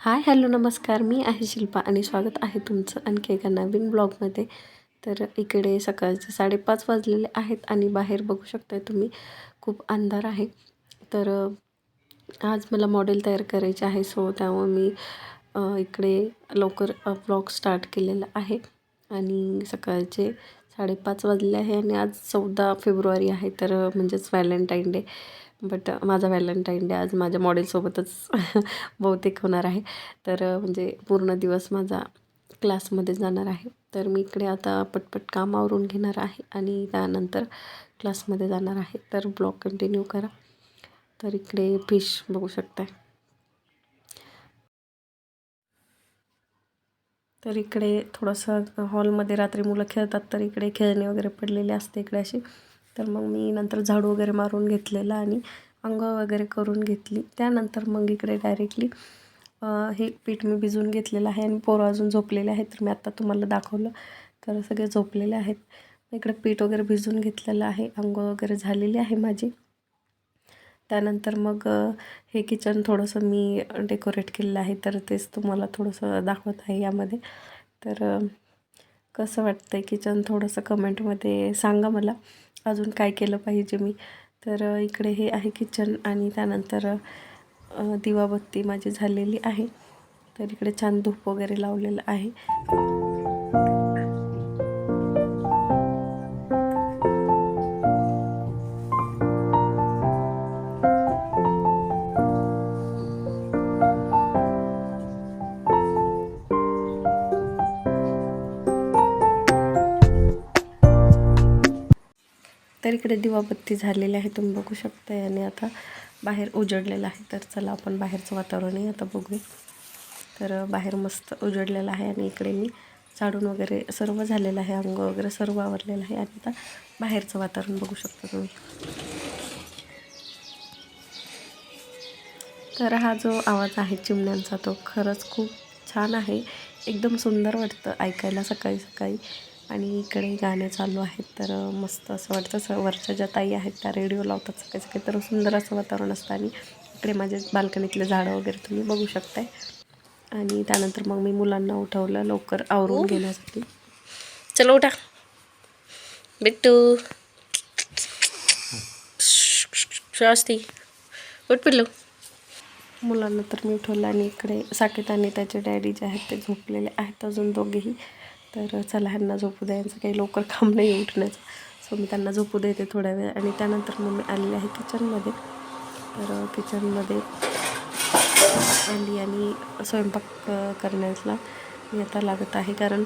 Hi hello नमस्कार. मी आहे शिल्पा आणि स्वागत आहे तुमचं आणखी एका नवीन ब्लॉगमध्ये. तर इकडे सकाळचे साडेपाच वाजलेले आहेत आणि बाहेर बघू शकताय तुम्ही खूप अंधार आहे. तर आज मला मॉडेल तयार करायचे आहे सो त्यामुळे मी इकडे लवकर ब्लॉग स्टार्ट केलेला आहे. आणि सकाळचे साडेपाच वाजले आहे आणि आज चौदा फेब्रुवारी आहे तर म्हणजेच व्हॅलेंटाईन डे. बट माझा व्हॅलेंटाईन डे आज माझ्या मॉडेलसोबतच बहुतेक होणार आहे. तर म्हणजे पूर्ण दिवस माझा क्लासमध्ये जाणार आहे. तर मी इकडे आता पटपट काम आवरून घेणार आहे आणि त्यानंतर क्लासमध्ये जाणार आहे. तर ब्लॉग कंटिन्यू करा. तर इकडे फिश बघू शकताय. तर इकडे थोडंसं हॉलमध्ये रात्री मुलं खेळतात तर इकडे खेळणे वगैरे पडलेले असते इकडे अशी. तर मग मी नंतर झाडू वगैरे मारून घेतलेला आणि आंघोळ वगैरे करून घेतली. त्यानंतर मग इकडे डायरेक्टली हे पीठ मी भिजवून घेतलेलं आहे आणि पोरं अजून झोपलेले आहेत तर मी आत्ता तुम्हाला दाखवलं. तर सगळे झोपलेले आहेत. इकडे पीठ वगैरे भिजवून घेतलेलं आहे. आंघोळ वगैरे झालेली आहे माझी. त्यानंतर मग हे किचन थोडंसं मी डेकोरेट केलेलं आहे तर तेच तुम्हाला थोडंसं दाखवत आहे यामध्ये. तर कसं वाटतं आहे किचन थोडंसं कमेंटमध्ये सांगा मला. अजून काय केलं पाहिजे मी? तर इकडे हे आहे किचन आणि त्यानंतर दिवाबत्ती माझी झालेली आहे. तर इकडे छान धूप वगैरे लावलेलं आहे. तर इकडे दिवाबत्ती झालेली आहे तुम्ही बघू शकता आणि आता बाहेर उजडलेलं आहे. तर चला आपण बाहेरचं वातावरणही आता बघूया. तर बाहेर मस्त उजडलेलं आहे आणि इकडे मी झाडून वगैरे सर्व झालेलं आहे अंग वगैरे सर्व आवरलेलं आहे. आणि आता बाहेरचं वातावरण बघू शकता तुम्ही. तर हा जो आवाज आहे चिमण्यांचा तो खरंच खूप छान आहे. एकदम सुंदर वाटतं ऐकायला सकाळी सकाळी. आणि इकडे गाणे चालू आहेत तर मस्त असं वाटतं. स वरच्या ज्या ताई आहेत त्या रेडिओ लावतात सकाळी सकाळी. तर सुंदर असं वातावरण असतं आणि इकडे माझे बाल्कनीतले झाडं वगैरे तुम्ही बघू शकताय. आणि त्यानंतर मग मी मुलांना उठवलं लवकर आवरून. घेण्यासाठी. चलो उठा. बिट्टू. श्वास्ती उठ पिल्लू मुलांना तर मी उठवलं आणि इकडे साकेत आणि त्याचे डॅडी जे आहेत ते झोपलेले आहेत अजून दोघेही तर चला ह्यांना झोपू यांचं काही लवकर काम नाही उठण्याचं. सो मी त्यांना झोपू देते थोड्या वेळ. आणि त्यानंतर मग मी आलेले आहे किचनमध्ये तर किचनमध्ये आली आणि स्वयंपाक करण्याला मी आता लागत आहे. कारण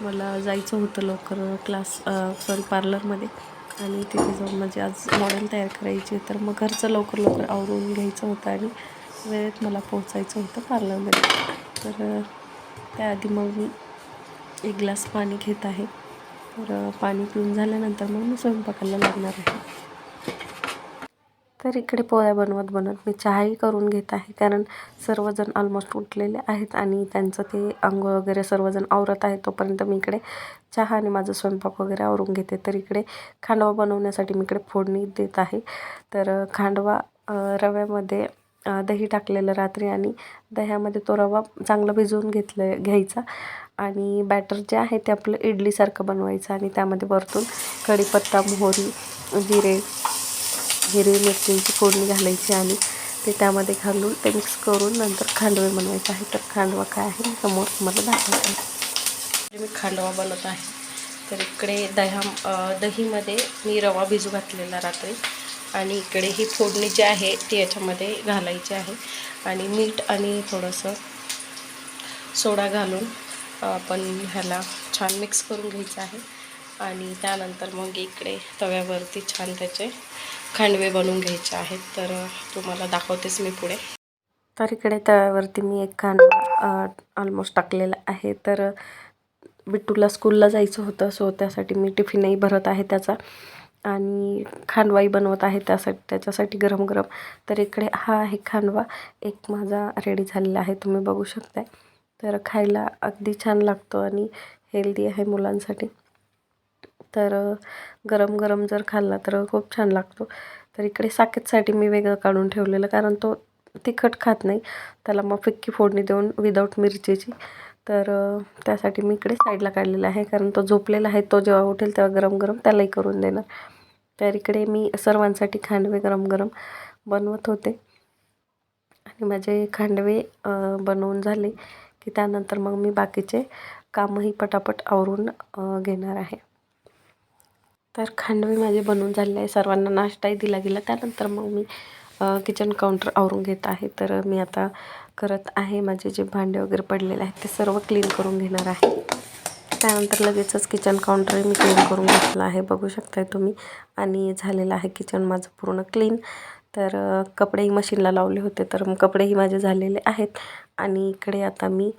मला जायचं होतं लवकर क्लास सॉरी पार्लरमध्ये आणि तिथे जाऊन म्हणजे आज मॉडेल तयार करायची तर मग घरचं लवकर लवकर आवरून घ्यायचं होतं आणि वेळेत मला पोहोचायचं होतं पार्लरमध्ये तर त्याआधी मग मी एक ग्लास पाणी घेत आहे. तर पाणी पिऊन झाल्यानंतर मग मी स्वयंपाकाला लागणार आहे. तर इकडे पोळ्या बनवत बनवत मी चहाही करून घेत आहे. कारण सर्वजण ऑलमोस्ट उठलेले आहेत आणि त्यांचं ते अंघोळ वगैरे सर्वजण आवरत आहे तोपर्यंत मी इकडे चहा आणि माझं स्वयंपाक वगैरे आवरून घेते. तर इकडे खांडवा बनवण्यासाठी मी इकडे फोडणी देत आहे. तर खांडवा रव्यामध्ये दही टाकलेलं रात्री आणि दह्यामध्ये तो रवा चांगला भिजवून घेतलं घ्यायचा. आणि बॅटर जे आहे ते आपलं इडलीसारखं बनवायचं आणि त्यामध्ये वरतून कढीपत्ता मोहरी जिरे हिरवी मिरचींची फोडणी घालायची आणि ते त्यामध्ये घालून ते मिक्स करून नंतर खांडवे बनवायचं आहे. तर खांडवा काय आहे मी समोर तुम्हाला दाखवायचं आहे मी खांडवा बनवत आहे. तर इकडे दह्या दहीमध्ये मी रवा भिजू घातलेला रात्री. आणि इकडे ही फोडणी जी आहे ती याच्यामध्ये घालायची आहे. आणि मीठ आणि थोडंसं सोडा घालून आपण ह्याला छान मिक्स करून घ्यायचं आहे. आणि त्यानंतर मग इकडे तव्यावरती छान त्याचे खांडवे बनवून घ्यायचे आहेत. तर तुम्हाला दाखवतेच मी पुढे. तर इकडे तव्यावरती मी एक खांडवा ऑलमोस्ट टाकलेला आहे. तर बिट्टूला स्कूलला जायचं होतं सो त्यासाठी मी टिफिनही भरत आहे त्याचा. आणि खांडवाही बनवत आहे त्यासाठी त्याच्यासाठी गरम गरम तर इकडे हा आहे खांडवा. एक माझा रेडी झालेला आहे. तुम्ही बघू शकताय. तर खायला अगदी छान लागतो आणि हेल्दी आहे मुलांसाठी. तर गरम गरम जर खाल्ला तर खूप छान लागतो. तर इकडे साकेतसाठी मी वेगळं काढून ठेवलेलं कारण तो तिखट खात नाही. त्याला मग फिक्की फोडणी देऊन विदाऊट मिरचीची. तर त्यासाठी मी इकडे साईडला काढलेला आहे कारण तो झोपलेला आहे. तो जेव्हा उठेल तेव्हा गरम गरम त्यालाही करून देणार. तर इकडे मी सर्वांसाठी खांडवे गरम गरम बनवत होते. आणि माझे खांडवे बनवून झाले की त्यानंतर मग मी बाकीचे कामही पटापट आवरून घेणार आहे. तर खांडवे माझे बनवून झालेले आहे. सर्वांना नाश्ताही दिला गेला. त्यानंतर मग मी किचन काउंटर आवरून घेत आहे. तर मी आता करत आहे. माझे जे भांडे वगैरे पडलेले आहेत ते सर्व क्लीन करून घेणार आहे. त्यानंतर लगेचच किचन काउंटर मी क्लीन करून घेतलं आहे. बघू शकताय तुम्ही. आणि झालेलं आहे किचन माझं पूर्ण क्लीन तर कपडेही मशीनला लावले होते. तर कपडेही माझे झालेले आहेत. आणि इकडे आता मी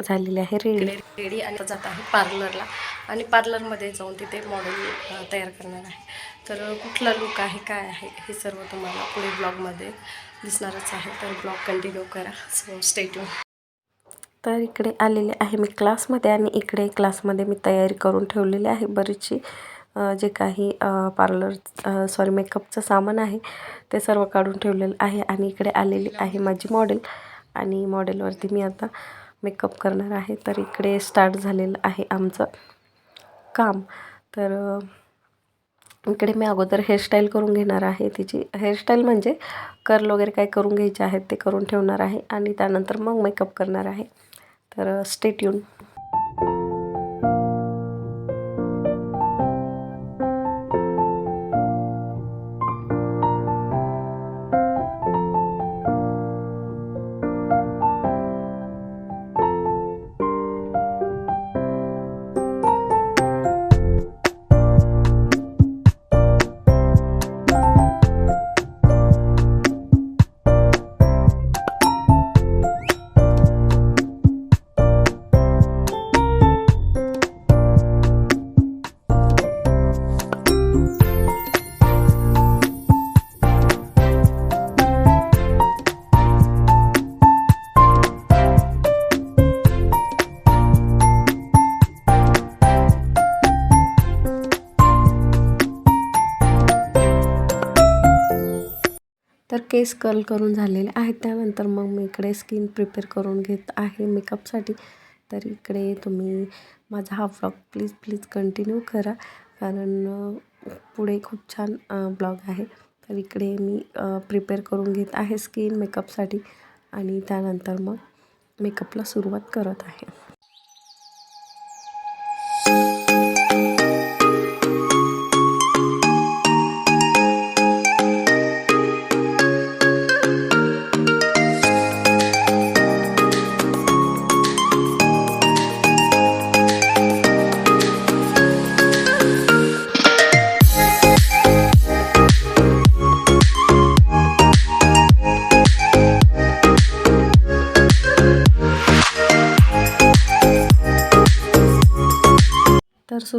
झालेले आहे रेडी रेडी आणि आता जात आहे पार्लरला आणि पार्लरमध्ये जाऊन तिथे मॉडेल तयार करणार आहे. तर कुठला लुक आहे काय आहे हे सर्व तुम्हाला पुढे ब्लॉगमध्ये दिसणारच आहे. तर ब्लॉग कंटिन्यू करा. सो स्टेट्यू तर इकडे आलेले आहे मी क्लासमध्ये आणि इकडे क्लासमध्ये मी तयारी करून ठेवलेली आहे. बरीचशी जे काही पार्लर सॉरी मेकअपचं सामान आहे ते सर्व काढून ठेवलेलं आहे आणि इकडे आलेली आहे माझी मॉडेल आणि मॉडेलवरती मी आता मेकअप करणार आहे. तर इकडे स्टार्ट झालेलं आहे आमचं काम. तर इकडे मी अगोदर हेअरस्टाईल करून घेणार आहे. तिची हेअरस्टाईल म्हणजे कर्ल वगैरे काय करून घ्यायचे आहेत ते करून ठेवणार आहे आणि त्यानंतर मग मेकअप करणार आहे. तर स्टेट येऊन केस कर्ल करून झालेले आहेत. त्यानंतर मग मी इकडे स्किन प्रिपेअर करून घेत आहे मेकअपसाठी तर इकडे तुम्ही माझा हा व्लॉग प्लीज प्लीज कंटिन्यू करा. कारण पुढे खूप छान ब्लॉग आहे. तर इकडे मी प्रिपेअर करून घेत आहे स्किन मेकअपसाठी आणि त्यानंतर मग मेकअपला सुरुवात करत आहे.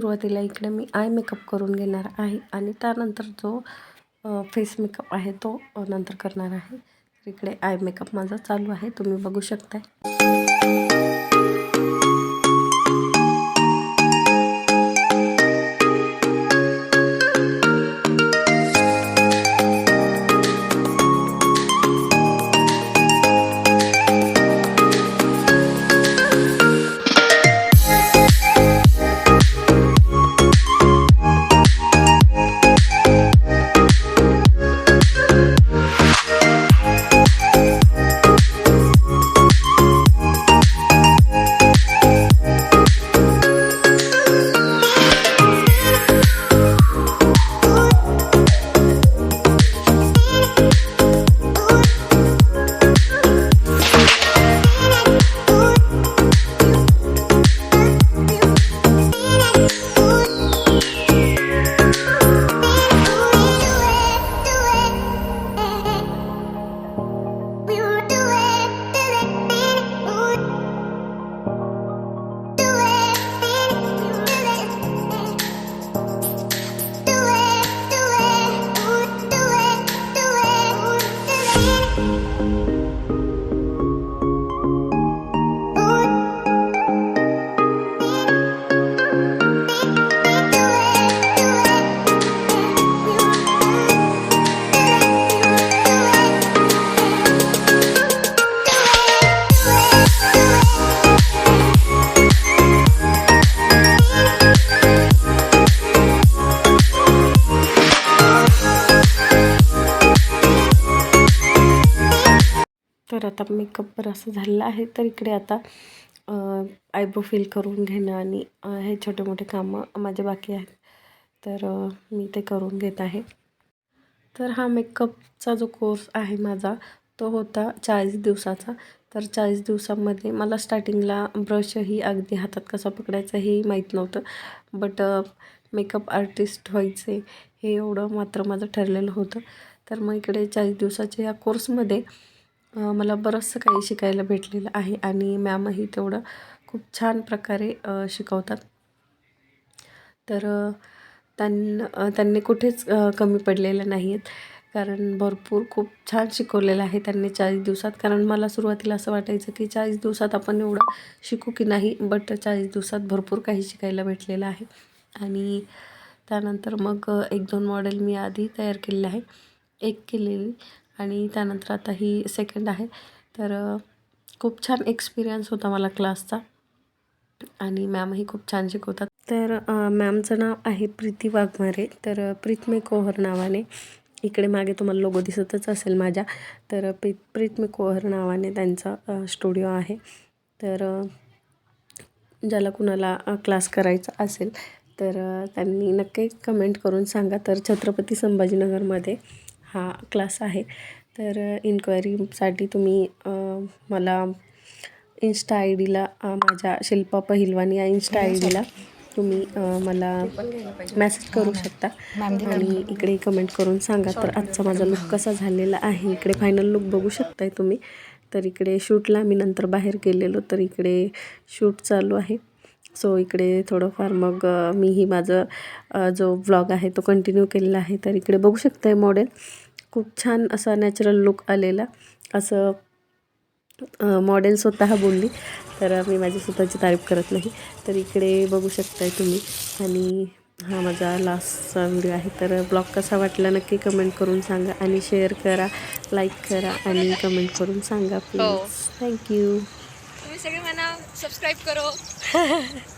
सुरुवातीला इकडे मी आय मेकअप करून घेणार आहे आणि त्यानंतर जो फेस मेकअप आहे तो नंतर करणार आहे. इकडे आय मेकअप माझा चालू आहे. तुम्ही बघू शकताय. うん。आता मेकअप असं झालेलं आहे तर इकडे आता आयब्रो फिल करून घेणं आणि हे छोटे मोठे कामं माझे बाकी आहेत. तर मी ते करून घेत आहे. तर हा मेकअपचा जो कोर्स आहे माझा तो होता चाळीस दिवसाचा. तर चाळीस दिवसामध्ये मला स्टार्टिंगला ब्रशही अगदी हातात कसा पकडायचा हेही माहीत नव्हतं. बट मेकअप आर्टिस्ट व्हायचे हे एवढं मात्र माझं ठरलेलं होतं. तर मग इकडे चाळीस दिवसाच्या या कोर्समध्ये मला बरंचसं काही शिकायला भेटलेलं आहे आणि मॅमही तेवढं खूप छान प्रकारे शिकवतात. तर त्यां त्यांना त्यांनी कुठेच कमी पडलेलं नाही आहेत कारण भरपूर खूप छान शिकवलेलं आहे त्यांनी चाळीस दिवसात. कारण मला सुरुवातीला असं वाटायचं की चाळीस दिवसात आपण एवढं शिकू की नाही बट चाळीस दिवसात भरपूर काही शिकायला भेटलेलं आहे. आणि त्यानंतर मग एक दोन मॉडेल मी आधी तयार केलेले आहे. एक केलेली आणि त्यानंतर आता ही सेकंड आहे. तर खूप छान एक्सपिरियन्स होता मला क्लासचा आणि मॅमही खूप छान शिकवतात. तर मॅमचं नाव आहे प्रीती वाघमारे. तर प्रीतमे कोहर नावाने. इकडे मागे तुम्हाला लोगो दिसतच असेल माझ्या. तर प्री प्रीतमे कोहर नावाने त्यांचा स्टुडिओ आहे. तर ज्याला कुणाला क्लास करायचा असेल तर त्यांनी नक्की कमेंट करून सांगा. तर छत्रपती संभाजीनगरमध्ये हा क्लास आहे. तर इन्क्वायरीसाठी तुम्ही मला इन्स्टा आय डीला माझ्या शिल्पा पहिलवान या इन्स्टा आय डीला तुम्ही मला मेसेज करू शकता. आणि इकडे कमेंट करून सांगा तर आजचा माझा लुक कसा झालेला आहे? इकडे फायनल लुक बघू शकताय तुम्ही. तर इकडे शूटला मी नंतर बाहेर गेलेलो तर इकडे शूट चालू आहे. सो इकडे थोडंफार मग मीही माझं जो व्लॉग आहे तो कंटिन्यू केलेला आहे. तर इकडे बघू शकताय मॉडेल खूप छान असा नॅचरल लुक आलेला. असं मॉडेल स्वतः बोलली. तर मी माझी स्वतःची तारीफ करत नाही. तर इकडे बघू शकताय तुम्ही. आणि हा माझा लास्टचा व्हिडिओ आहे. तर ब्लॉग कसा वाटला नक्की कमेंट करून सांगा आणि शेअर करा लाईक करा आणि कमेंट करून सांगा प्लीज थँक्यू तुम्ही सगळे म्हणा सबस्क्राईब करो.